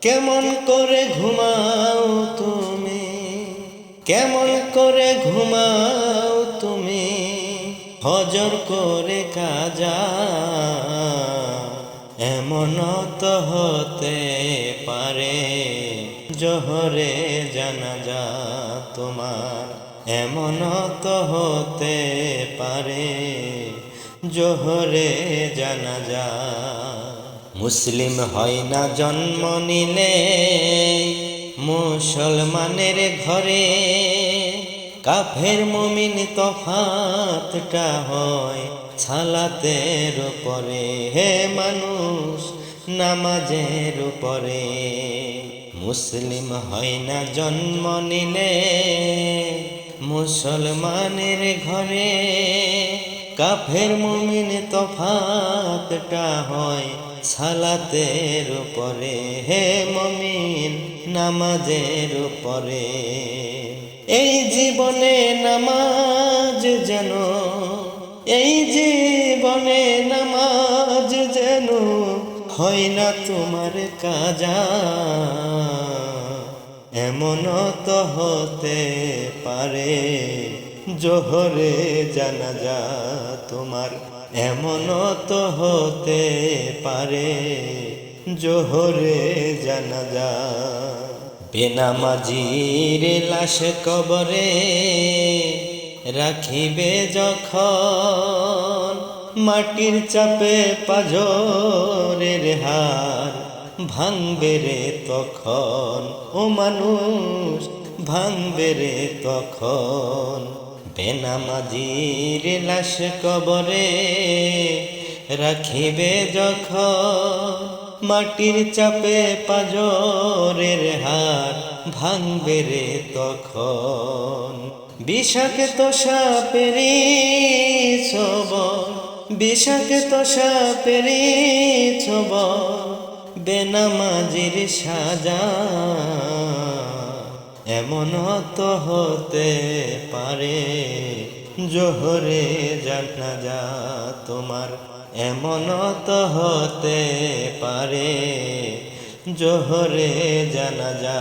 কেমন করে ঘুমাও তুমি? কেমন করে ঘুমাও তুমি? হজর করে কাজা এমন তো হতে পারে। জোহরে জানাজা তোমার এমন তো হতে পারে। জোহরে জানাজা মুসলিম হয় না জন্ম নিলে, মুসলমানের ঘরে কাফের মুমিন তফাতটা হয় ছালাতের উপরে। হে মানুষ, নামাজের উপরে। মুসলিম হয় না জন্ম নিলে, মুসলমানের ঘরে কাফের মুমিন তফাতটা হয় সালাতের উপরে, হে মমিন, নামাজের উপরে। এই জীবনে নামাজ যেন, এই জীবনে নামাজ যেন হয় না তোমার কাজা। এমন তো হতে পারে, জোহরে জানাজা তোমার এমন তো হতে পারে, জোহরে জানাজা। বেনামাজির লাশ কবরে রাখিবে যখন মাটির চাপে পাজরের হার ভাঙবে রে তখন, ও মানুষ, ভাঙবে রে তখন। বেনামাজির লাশ কবরে, রাখিবে যখন মাটির চাপে পাজরের হার ভাঙবে রে তখন। বিষাক্ত সাপেরি ছব বিষাক্ত সাপেরি ছব বেনামাজির সাজা এমন তো হতে পারে, জোহরে জানা যা তোমার। এমন তো হতে পারে, জোহরে জানা যা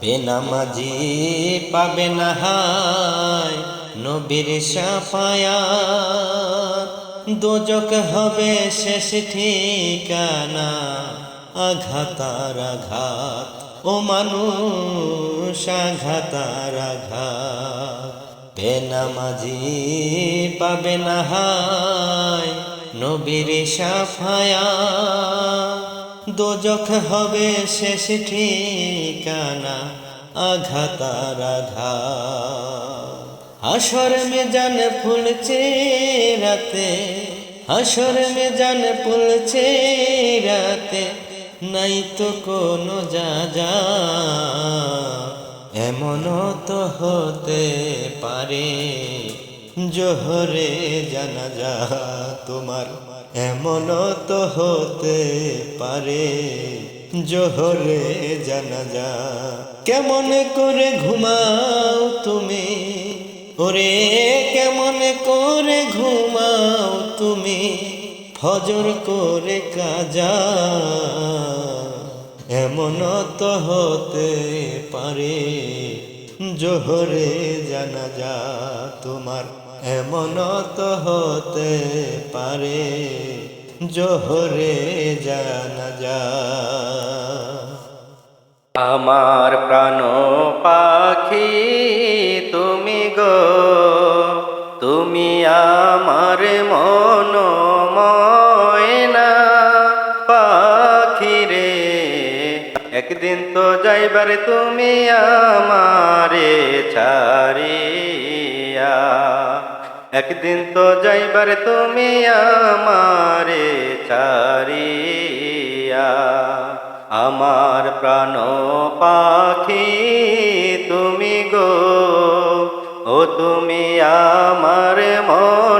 বেনামাজি পাবে না হায় নবীর সাফায়া। দোজক হবে শেষ ঠিকানা, আঘাতার আঘাত। ও মানুষ আঘাতার আঘাত। বেনামাজি পাবে না হায়, নবীর সাফায়া। দোজখ হবে শেষ ঠিকানা আঘাতার আঘাত। হাসর মে জান ফুলছে রাতে, হাসর মে জান ফুলছে রাতে। নাই তো কোনো যা যা এমন তো হতে পারে, জোহরে জানা যা তোমার। এমন তো হতে পারে, জোহরে জানা যা কেমন করে ঘুমাও তুমি? ওরে, কেমন করে ঘুমাও তুমি? ফজর করে কাজা এমন তো হতে পারে, জোহরে জানা যা তোমার এমন তো হতে পারে, জোহরে জানা যা আমার প্রাণ পাখি তুমি গো, তুমি আমার একদিন তো যাইবার তুমি আমারে ছাড়িয়া। একদিন তো যাইবার তুমি আমারে ছাড়িয়া। আমার প্রাণ পাখি তুমি গো, ও তুমি আমার মন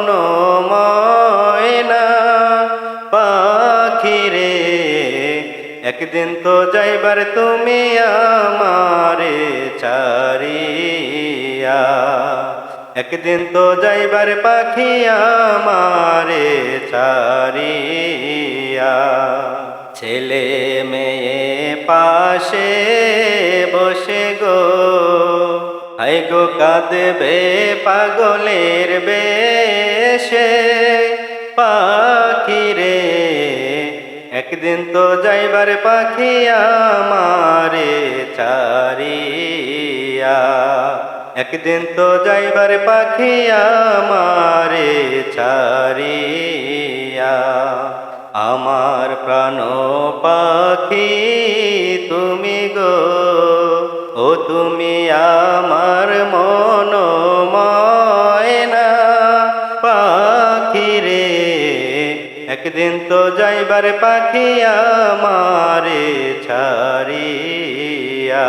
একদিন তো যাইবার তুমি আমারে চারিয়া একদিন তো যাইবার পাখি আমারে চারিয়া ছেলে মেয়ে পাশে বসে গো হাই গো কাঁদবে পাগলের বেশে পাখি রে একদিন তো যাইবার পাখি আমারে চারিয়া একদিন তো যাইবার পাখি আমারে চারিয়া আমার প্রাণ পাখি তুমি গো, ও তুমি আমার মন একদিন তো যাইবার পাখি আমারে ছাড়িয়া।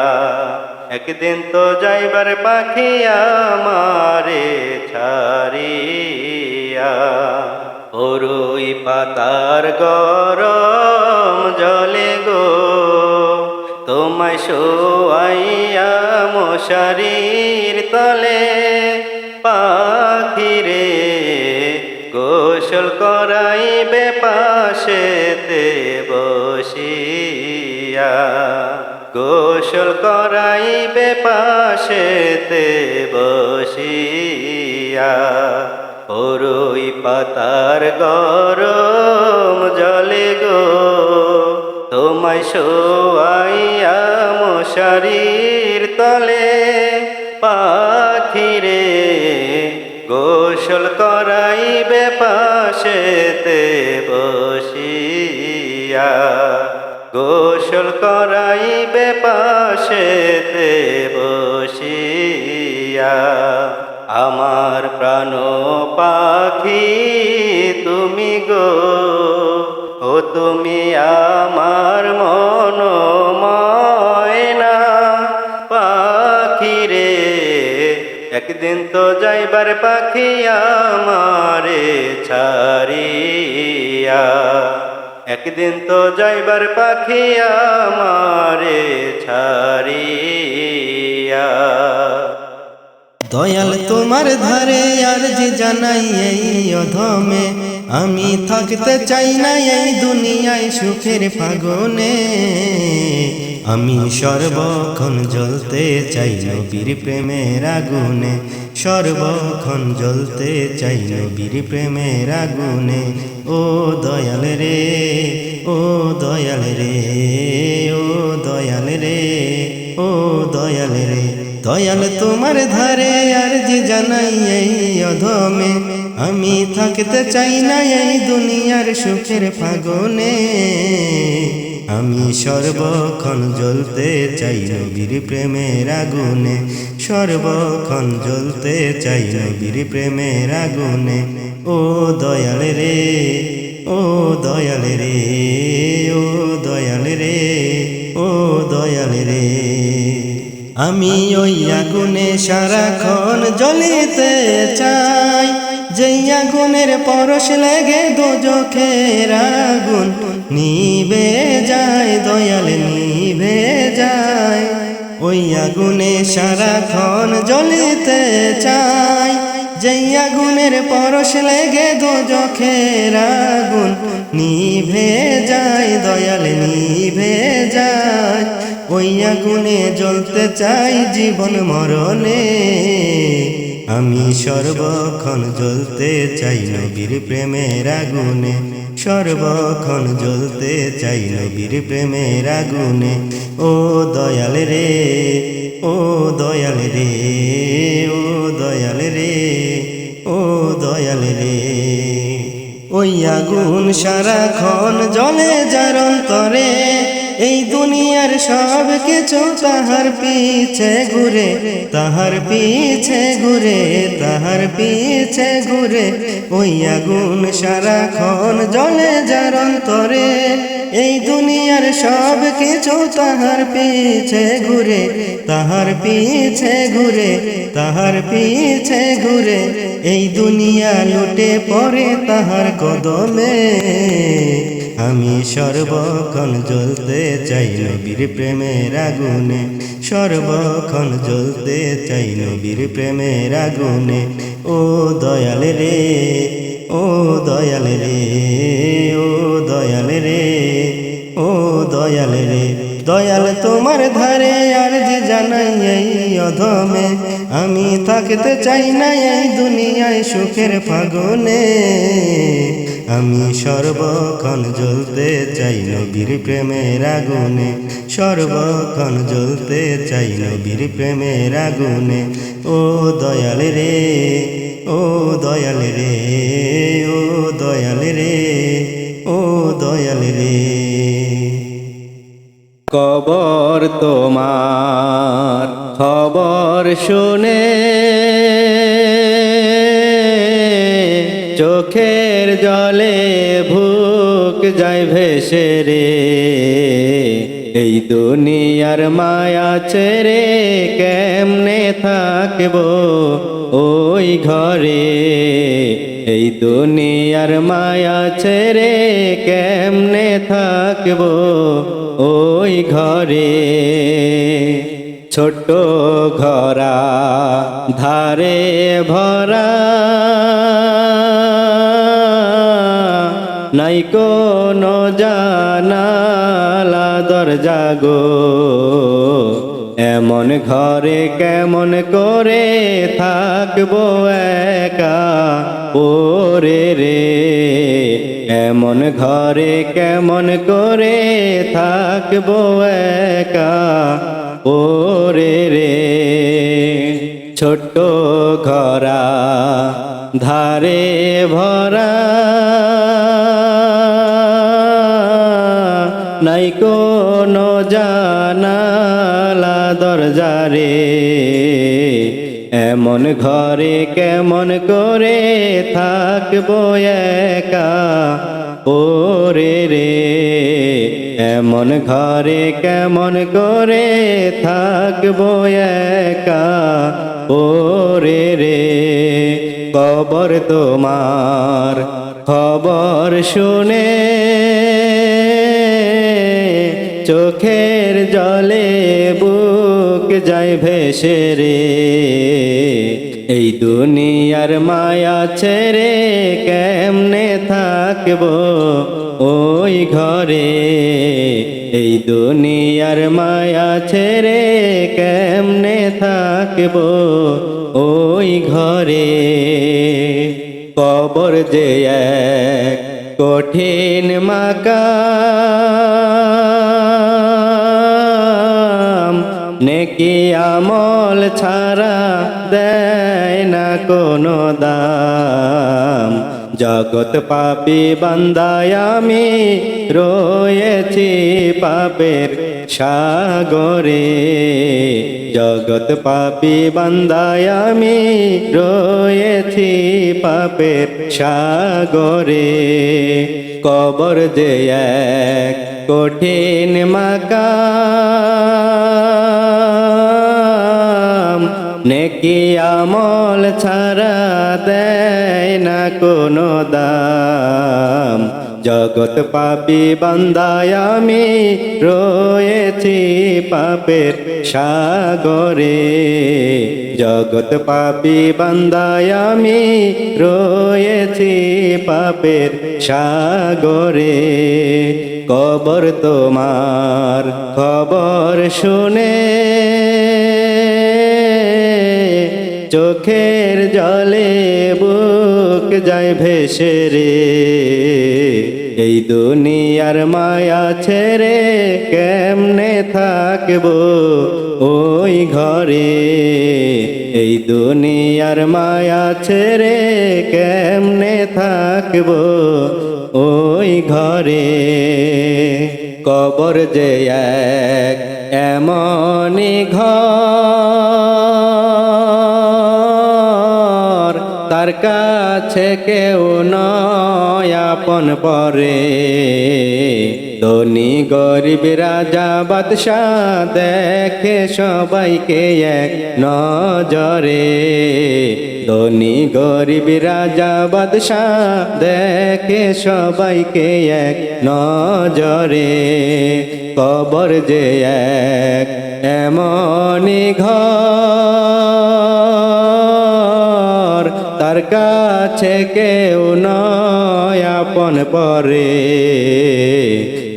একদিন তো যাইবার পাখি আমারে ছাড়িয়া। ওরুই পাতার গরম জলে গো, তোমায় শোয়াইয়া মশারির তলে পাখিরে করাইবে পাশেতে বসিয়া গোসল করাইবে পাশেতে বসিয়া। ওরই পাতার গরম জলে গো, তোমায় শোয়াইয়া মশারির তলে পাখিরে পাশেতে বসিয়া গোসল করাইবে পাশেতে বসিয়া। আমার প্রাণ পাখি তুমি গো, ও তুমি আমার মন একদিন তো যাইবার পাখি আমারে ছাড়িয়া। একদিন তো যাইবার পাখিয়া মারে ছাড়িয়া। দয়াল তোমার ধারে আর যে জানাই এই অধমে। আমি থাকতে চাই না এই দুনিয়ায় সুখের ফাগুনে। আমি সর্বক্ষণ জ্বলতে চাই নবীর প্রেমের আগুনে। সর্বক্ষণ জ্বলতে চাই নবীর প্রেমের আগুনে। ও দয়াল রে, ও দয়াল রে, ও দয়াল রে, ও দয়াল রে। দয়াল তোমার ধারে আর যে জানাই এই অধমে। আমি থাকতে চাই না এই দুনিয়ার সুখের ফাগুনে। আমি সর্বক্ষণ জ্বলতে চাই নবীর প্রেমের আগুনে। সর্বক্ষণ জ্বলতে চাই নবীর প্রেমের আগুনে। ও দয়াল রে, ও দয়াল রে, ও দয়াল রে, ও দয়াল রে। আমি ওই আগুনে সারাক্ষণ জ্বলিতে চাই। যেই আগুনের পরশ লেগে দোজখের আগুন নিবে যায়, দয়াল নিবে যায়। ওই আগুনে সারাক্ষণ জ্বলিতে চাই। যেই আগুনের পরশ লেগে দোজখের আগুন নিভে যায়, দয়াল নিভে যায়। ওই আগুনে জ্বলতে চাই জীবন মরণে। আমি সর্বক্ষণ জ্বলতে চাই নবীর প্রেমের আগুনে। সর্বক্ষণ জ্বলতে চাই নবীর প্রেমের আগুনে। ও দয়াল রে, ও দয়াল রে, ও দয়াল রে, ও দয়াল রে। ওই আগুন সারাক্ষণ জলে যার অন্তরে। এই দুনিয়ার সব কিছু তাহার পিছে ঘুরে, তাহার পিছে ঘুরে, তাহার পিছে ঘুরে, ওই আগুন সারাক্ষণ জলে যার এই দুনিয়ার সব কিছু তাহার পিছে ঘুরে, তাহার পিছে ঘুরে, তাহার পিছে ঘুরে, এই দুনিয়া লুটে পড়ে তাহার কদমে। আমি সর্বক্ষণ জ্বলতে চাই নবীর প্রেমের আগুনে, সর্বক্ষণ জ্বলতে চাই নবীর প্রেমের আগুনে। ও দয়াল রে, ও দয়াল রে, ও দয়াল রে, ও দয়াল রে। দয়াল তোমার ধারে আর যে জানাই অধমে। আমি থাকতে চাই না এই দুনিয়ায় সুখের ফাগুনে। আমি সর্বক্ষণ জ্বলতে চাই নবীর প্রেমের আগুনে। সর্বক্ষণ জ্বলতে চাই নবীর প্রেমের আগুনে। ও দয়াল রে, ও দয়াল রে, ও দয়াল রে, ও দয়াল রে। কবর তোমার খবর শুনে চোখের জলে ভুক যায় ভেসে রে। এই দুনিয়ার মায়া ছেড়ে কেমনে থাকব ওই ঘরে? এই দুনিয়ার মায়া ছেড়ে কেমনে থাকব ওই ঘরে? ছোট্ট ঘরা ধারে ভরা। নাই কোনো জানালা, দরজা গো। এমন ঘরে কেমন করে থাকব একা? ওরে রে, এমন ঘরে কেমন করে থাকব একা? ওরে রে, ছোট্ট ঘরা ধারে ভরা নাই কোনো জানালা দরজা রে এমন ঘরে কেমন করে থাকব একা? ওরে রে। এমন ঘরে, কেমন করে থাকব একা? ওরে রে রে, কবর তোমার খবর শুনে চোখের জলে বুক যায় ভেসে রে। এই দুনিয়ার মায়া ছেড়ে কেমনে থাকব ওই ঘরে? এই দুনিয়ার মায়া ছেড়ে কেমনে থাকব? ওই ঘরে কবর যে এক কঠিন মাকাম। নেকি আমল ছাড়া দেয় না কোনো দাম। জগৎ পাপি বান্দায় আমি রয়েছি পাপের সাগরে। জগৎ পাপি বান্দায় আমি রয়েছি পাপের সাগরে। কবর যে এক কঠিন মাকাম, নেকি আমল ছাড়া দেয় না কোনো দাম। জগৎ পাপি বান্দায় আমি রয়েছি পাপের সাগরে। জগৎ পাপি বান্দায় আমি রয়েছি পাপের সাগরে। কবর তোমার খবর শুনে চোখের জলে বুক যায় ভেসে রে। এই দুনিয়ার মায়া ছেড়ে কেমনে থাকব ওই ঘরে? এই দুনিয়ার মায়া ছেড়ে কেমনে থাকব ওই ঘরে? কবর যে এক, এমনই ঘর। তার কাছে কেউ নয় আপন পরে। ধনী গরিব রাজা বাদশাহ দেখে সবাইকে এক নজরে। ধনী গরিব রাজা বাদশাহ দেখে সবাইকে এক নজরে। কবর যে এক, এমনই ঘর। তার কাছে কেউ নয় আপন পরে।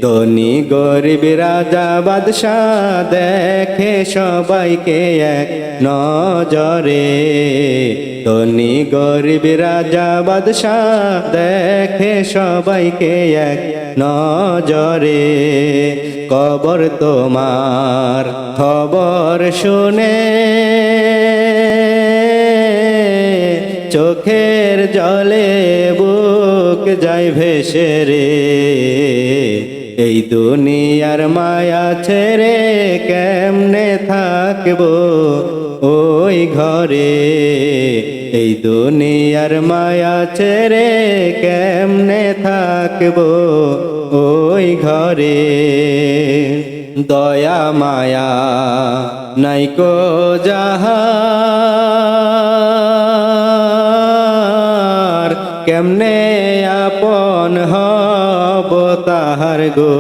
ধনী গরিব রাজা বাদশাহ দেখে সবাইকে এক নজরে। ধনী গরিব রাজা বাদশাহ দেখে সবাইকে এক নজরে। কবর তোমার খবর শুনে চোখের জলে বুক যায় ভেসে রে। এই দুনিয়ার মায়া ছেড়ে কেমনে থাকব ওই ঘরে? এই দুনিয়ার মায়া ছেড়ে কেমনে থাকব ওই ঘরে? দয়া মায়া নাইকো যাহার কেমনে আপন হব তাহার গো?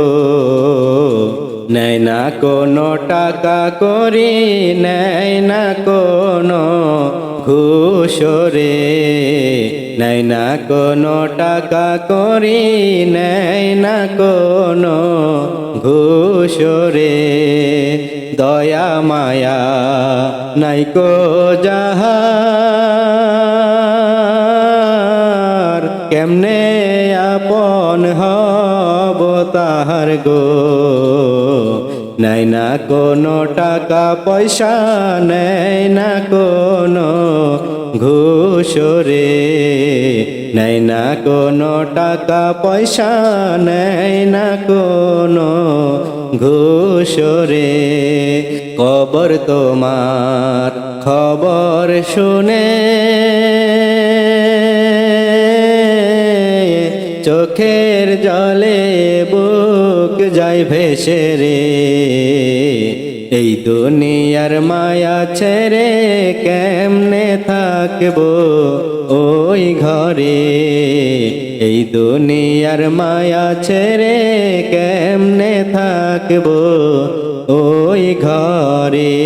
নেয় না কোনো টাকা করি, নেয় না কোনো ঘুষরে। নেয় না কোনো টাকা করি, নেয় না কোনো ঘুষরে। দয়া মায়া নাইকো যাহার তাহার গো। নাই না কোনো টাকা, পয়সা নেই না কোনো ঘুষরে। নাই না কোনো টাকা, পয়সা নেই না কোনো ঘুষরে। কবর তোমার খবর শুনে যায় ভেসে রে। এই দুনিয়ার মায়া ছেড়ে কেমনে থাকব ওই ঘরে? এই দুনিয়ার মায়া ছেড়ে কেমনে থাকব ওই ঘরে?